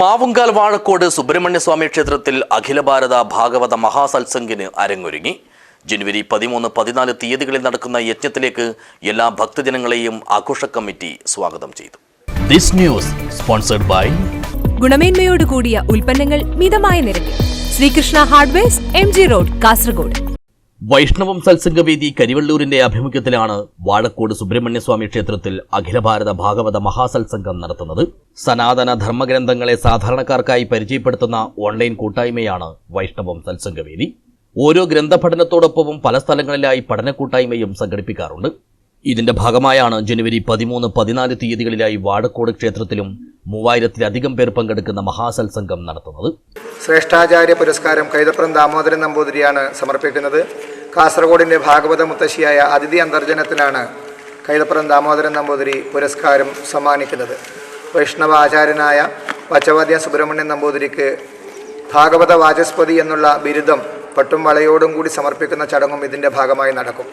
മാവുങ്കാൽ വാഴക്കോട് സുബ്രഹ്മണ്യസ്വാമി ക്ഷേത്രത്തിൽ അഖില ഭാരത ഭാഗവത മഹാസത്സംഗിന് അരങ്ങൊരുങ്ങി. ജനുവരി പതിമൂന്ന് പതിനാല് തീയതികളിൽ നടക്കുന്ന യജ്ഞത്തിലേക്ക് എല്ലാ ഭക്തജനങ്ങളെയും ആഘോഷ കമ്മിറ്റി സ്വാഗതം ചെയ്തു. ദിസ് ന്യൂസ് സ്പോൺസർഡ് ബൈ ഗുണമേന്മയോട് കൂടിയ ഉൽപ്പന്നങ്ങൾ മിതമായ നിരക്കിൽ. Sreekrishna hardware M G road Kasaragod. Vaishnavam Satsangavedi കരിവള്ളൂരിന്റെ ആഭിമുഖ്യത്തിലാണ് വാഴക്കോട് സുബ്രഹ്മണ്യസ്വാമി ക്ഷേത്രത്തിൽ അഖില ഭാരത ഭാഗവത മഹാസത്സംഗം നടത്തുന്നത്. സനാതന ധർമ്മഗ്രന്ഥങ്ങളെ സാധാരണക്കാർക്കായി പരിചയപ്പെടുത്തുന്ന ഓൺലൈൻ കൂട്ടായ്മയാണ് വൈഷ്ണവം സത്സംഗവേദി ഓരോ ഗ്രന്ഥപഠനത്തോടൊപ്പവും പല സ്ഥലങ്ങളിലായി പഠന കൂട്ടായ്മയും സംഘടിപ്പിക്കാറുണ്ട്. ഇതിന്റെ ഭാഗമായാണ് ജനുവരി പതിമൂന്ന് പതിനാല് തീയതികളിലായി വാഴക്കോട് ക്ഷേത്രത്തിലും മൂവായിരത്തിലധികം പേർ പങ്കെടുക്കുന്ന മഹാസത്സംഗം നടത്തുന്നത്. ശ്രേഷ്ഠാചാര്യ പുരസ്കാരം കൈതപ്രം ദാമോദരൻ നമ്പൂതിരിയാണ് സമർപ്പിക്കുന്നത്. കാസർഗോഡിന്റെ ഭാഗവത മുത്തശ്ശിയായ അതിഥി അന്തർജനത്തിനാണ് കൈതപ്പുറം ദാമോദരൻ നമ്പൂതിരി പുരസ്കാരം സമ്മാനിക്കുന്നത്. വൈഷ്ണവ ആചാര്യനായ വച്ചവാദ്യ സുബ്രഹ്മണ്യൻ നമ്പൂതിരിക്ക് ഭാഗവത വാചസ്പതി എന്നുള്ള ബിരുദം പട്ടും വളയോടും കൂടി സമർപ്പിക്കുന്ന ചടങ്ങും ഇതിന്റെ ഭാഗമായി നടക്കും.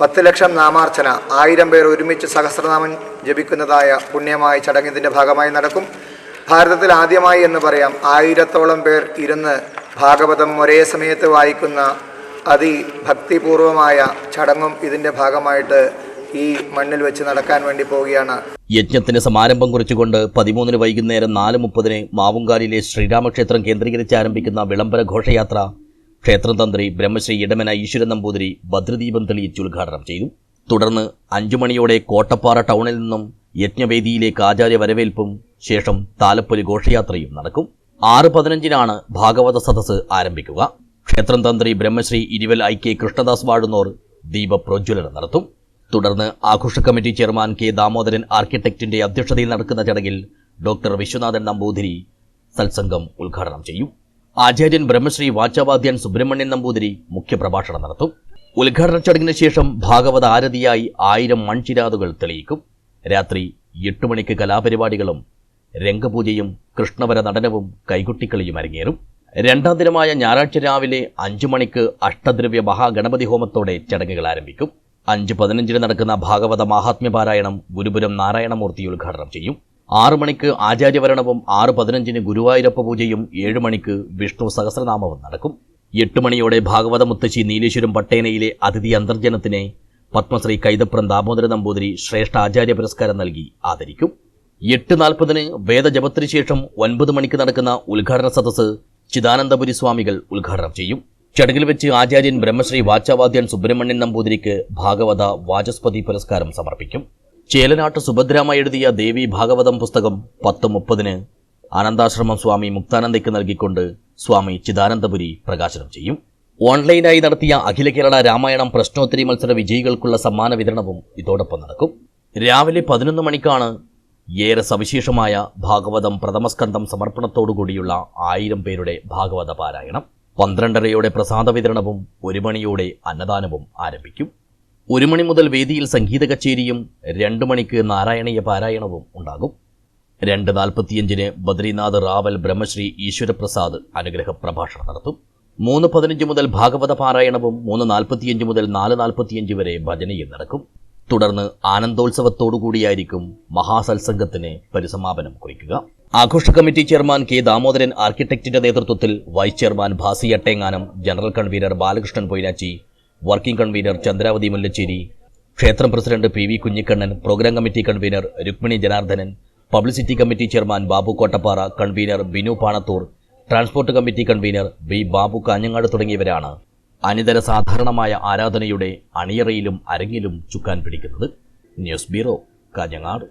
പത്ത് ലക്ഷം നാമാർച്ചന ആയിരം പേർ ഒരുമിച്ച് സഹസ്രനാമം ജപിക്കുന്നതായ പുണ്യമായ ചടങ്ങ് ഇതിന്റെ ഭാഗമായി നടക്കും. ഭാരതത്തിൽ ആദ്യമായി എന്ന് പറയാം ആയിരത്തോളം പേർ ഇരുന്ന് ഭാഗവതം ഒരേ സമയത്ത് വായിക്കുന്ന അതിഭക്തിപൂർവമായ ചടങ്ങും ഇതിന്റെ ഭാഗമായിട്ട് ഈ മണ്ണിൽ വെച്ച് നടക്കാൻ വേണ്ടി പോവുകയാണ്. യജ്ഞത്തിന് സമാരംഭം കുറിച്ചുകൊണ്ട് പതിമൂന്നിന് വൈകുന്നേരം നാല് മുപ്പതിന് മാവുങ്കാലിലെ ശ്രീരാമക്ഷേത്രം കേന്ദ്രീകരിച്ച് ആരംഭിക്കുന്ന വിളംബര ഘോഷയാത്ര ക്ഷേത്രം തന്ത്രി ബ്രഹ്മശ്രീ ഇടമന ഈശ്വരൻ നമ്പൂതിരി ഭദ്രദീപം തെളിയിച്ച് ഉദ്ഘാടനം ചെയ്തു. തുടർന്ന് അഞ്ചു മണിയോടെ കോട്ടപ്പാറ ടൗണിൽ നിന്നും യജ്ഞവേദിയിലേക്ക് ആചാര്യ വരവേൽപ്പും ശേഷം താലപ്പൊലി ഘോഷയാത്രയും നടക്കും. ആറ് പതിനഞ്ചിനാണ് ഭാഗവത സദസ്സ് ആരംഭിക്കുക. ക്ഷേത്രം തന്ത്രി ബ്രഹ്മശ്രീ ഇരുവൽ ഐ കെ കൃഷ്ണദാസ് വാഴുന്നോർ ദീപപ്രോജ്വലനം നടത്തും. തുടർന്ന് ആഘോഷ കമ്മിറ്റി ചെയർമാൻ കെ ദാമോദരൻ ആർക്കിടെക്റ്റിന്റെ അധ്യക്ഷതയിൽ നടക്കുന്ന ചടങ്ങിൽ ഡോക്ടർ വിശ്വനാഥൻ നമ്പൂതിരി സത്സംഗം ഉദ്ഘാടനം ചെയ്യും. ആചാര്യൻ ബ്രഹ്മശ്രീ വാചാവാദ്യൻ സുബ്രഹ്മണ്യൻ നമ്പൂതിരി മുഖ്യപ്രഭാഷണം നടത്തും. ഉദ്ഘാടന ചടങ്ങിന് ശേഷം ഭാഗവത ആരതിയായി ആയിരം മൺചിരാതുകൾ തെളിയിക്കും. രാത്രി എട്ട് മണിക്ക് കലാപരിപാടികളും രംഗപൂജയും കൃഷ്ണവര നടനവും കൈകൊട്ടിക്കളിയും അരങ്ങേറും. രണ്ടാം ദിനമായ ഞായറാഴ്ച രാവിലെ അഞ്ചു മണിക്ക് അഷ്ടദ്രവ്യ മഹാഗണപതി ഹോമത്തോടെ ചടങ്ങുകൾ ആരംഭിക്കും. അഞ്ച് പതിനഞ്ചിന് നടക്കുന്ന ഭാഗവത മഹാത്മ്യ പാരായണം ഗുരുപുരം നാരായണമൂർത്തി ഉദ്ഘാടനം ചെയ്യും. ആറു മണിക്ക് ആചാര്യവരണവും ആറ് പതിനഞ്ചിന് ഗുരുവായൂരപ്പ പൂജയും ഏഴു മണിക്ക് വിഷ്ണു സഹസ്രനാമവും നടക്കും. എട്ട് മണിയോടെ ഭാഗവത മുത്തശ്ശി നീലേശ്വരം പട്ടേനയിലെ അതിഥി അന്തർജനത്തിനെ പത്മശ്രീ കൈതപ്രം ദാമോദര നമ്പൂതിരി ശ്രേഷ്ഠ ആചാര്യ പുരസ്കാരം നൽകി ആദരിക്കും. എട്ട് നാൽപ്പതിന് വേദജപത്തിന് ശേഷം ഒൻപത് മണിക്ക് നടക്കുന്ന ഉദ്ഘാടന സദസ്സ് ചിദാനന്ദപുരി സ്വാമികൾ ഉദ്ഘാടനം ചെയ്യും. ചടങ്ങിൽ വെച്ച് ആചാര്യൻ ബ്രഹ്മശ്രീ വാച്ചാവാദ്യൻ സുബ്രഹ്മണ്യൻ നമ്പൂതിരിക്ക് ഭാഗവത വാചസ്പതി പുരസ്കാരം സമർപ്പിക്കും. ചേലനാട്ട് സുഭദ്രാമ എഴുതിയ ദേവി ഭാഗവതം പുസ്തകം പത്ത് മുപ്പതിന് ആനന്ദാശ്രമം സ്വാമി മുക്താനന്ദയ്ക്ക് നൽകിക്കൊണ്ട് സ്വാമി ചിദാനന്ദപുരി പ്രകാശനം ചെയ്യും. ഓൺലൈനായി നടത്തിയ അഖില കേരള രാമായണം പ്രശ്നോത്തരി മത്സര വിജയികൾക്കുള്ള സമ്മാന വിതരണവും ഇതോടൊപ്പം നടക്കും. രാവിലെ പതിനൊന്ന് മണിക്കാണ് ഏറെ സവിശേഷമായ ഭാഗവതം പ്രഥമസ്കന്ധം സമർപ്പണത്തോടുകൂടിയുള്ള ആയിരം പേരുടെ ഭാഗവത പാരായണം. പന്ത്രണ്ടരയോടെ പ്രസാദ വിതരണവും ഒരു മണിയോടെ അന്നദാനവും ആരംഭിക്കും. ഒരു മണി മുതൽ വേദിയിൽ സംഗീത കച്ചേരിയും രണ്ടു മണിക്ക് നാരായണീയ പാരായണവും ഉണ്ടാകും. രണ്ട് നാൽപ്പത്തിയഞ്ചിന് ബദ്രീനാഥ് റാവൽ ബ്രഹ്മശ്രീ ഈശ്വരപ്രസാദ് അനുഗ്രഹ പ്രഭാഷണം നടത്തും. മൂന്ന് പതിനഞ്ച് മുതൽ ഭാഗവത പാരായണവും മൂന്ന് നാൽപ്പത്തിയഞ്ച് മുതൽ നാല് നാൽപ്പത്തിയഞ്ച് വരെ ഭജനയും നടക്കും. തുടർന്ന് ആനന്ദോത്സവത്തോടുകൂടിയായിരിക്കും മഹാസത്സംഗത്തിന് പരിസമാപനം കുറിക്കുക. ആഘോഷ കമ്മിറ്റി ചെയർമാൻ കെ ദാമോദരൻ ആർക്കിടെക്റ്റിന്റെ നേതൃത്വത്തിൽ vice chairman Bhasi Attenganam general convener Balakrishnan Poilachi working convener Chandravathi Mullachery ക്ഷേത്രം president P V Kunhikannan programme committee convener Rukmini Janardhanan publicity committee chairman Babu Kottappara convener Binu Panathur transport committee convener B Babu Kanhangad തുടങ്ങിയവരാണ് അനിതര സാധാരണമായ ആരാധനയുടെ അണിയറയിലും അരങ്ങിലും ചുക്കാൻ പിടിക്കുന്നത് news bureau Kanhangad.